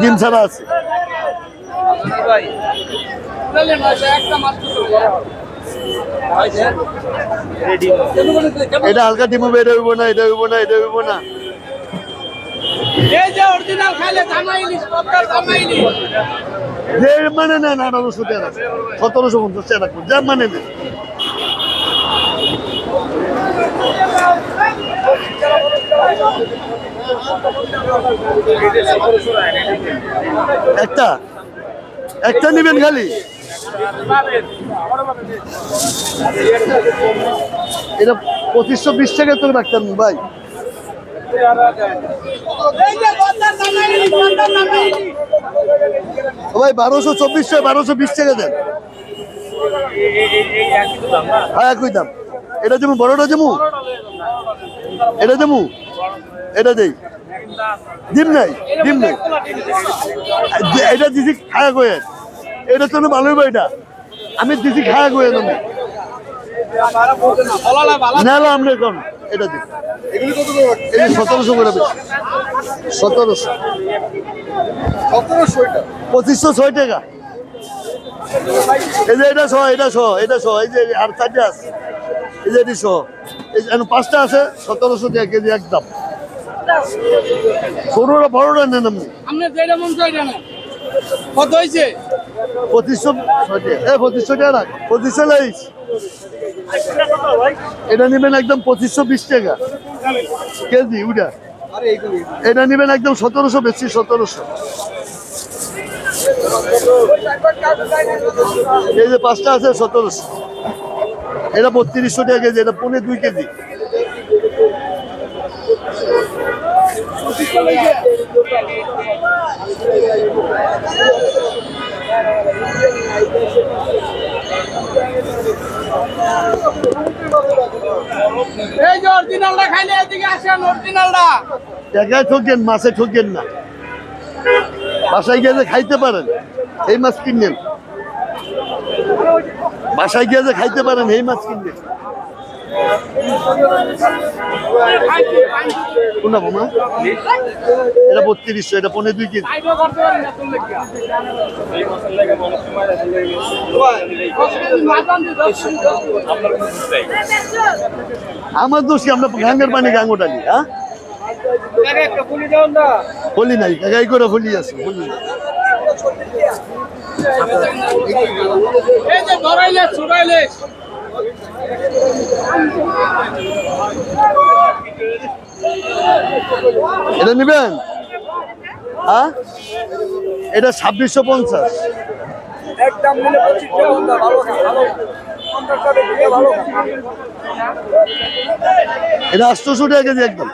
ডিম ছাড়া আছে। এটা হালকা ডিম হবে এটা হইব না, এটা হইব না, এটা হইব না। যে মানে নেন সতেরোশো পঞ্চাশ যা মানে একটা। একটা নেবেন খালি। এটা পঁচিশশো বিশ টাকা তো রাখতেন ভাই। ভাই, বারোশো চব্বিশশো বারোশো বিশ টাকা দেন। হ্যাঁ একই দাম। এটা যেমন বড়টা যেমন এটা যেমন এটা দেই। ডিম নাই ডিম নাই। এটা দিছি খায়া কয়ে এটা তো ভালোই বা এটা। আমি দিছি খায়া আমি ফলালা ভালো নাহলে এটা এই সতেরোশো করে বেশি সতেরোশো। পঁচিশশো ছয় টাকা। এই যে এটা সহ এটা সহ এটা সহ এই যে আর চারটে আছে। এই যে এটি সহ এই পাঁচটা আছে সতেরোশো টাকা কেজি একদম। ছোটরা বড়টা নেন আপনি আপনি যেটা মন চাই না কত হয়েছে? পঁচিশশো টাকা এ পঁচিশশো টাকা রাখ পঁচিশশো লাইস এটা নেবেন একদম পঁচিশশো বিশ টাকা। কেজি উঠা। এটা নেবেন একদম সতেরোশো বেশি সতেরোশো। এই যে পাঁচটা আছে সতেরোশো। এটা বত্রিশশো টাকা কেজি এটা পনেরো দুই কেজি। এই যে অরিজিনালটা খাইলে এদিকে ঠকেন মাছে ঠকেন না। বাসায় গিয়ে খাইতে পারেন, এই মাছ কিনলেন। বাসায় গিয়ে খাইতে পারেন, এই মাছ কিনলেন। এটা বত্রিশশো এটা পনেরো দুই কেজি। আমার দোষী আমরা গাঙ্গের পানি গাঙ্গোটালি হ্যাঁ? একটা পুলি হলি নাই, গাই করে হলি আছে ধরাইলে এটা নেবেন? হ্যাঁ? এটা ছাব্বিশশো পঞ্চাশ। একদম মিলে এটা আটশোশো টাকা কেজি একদম।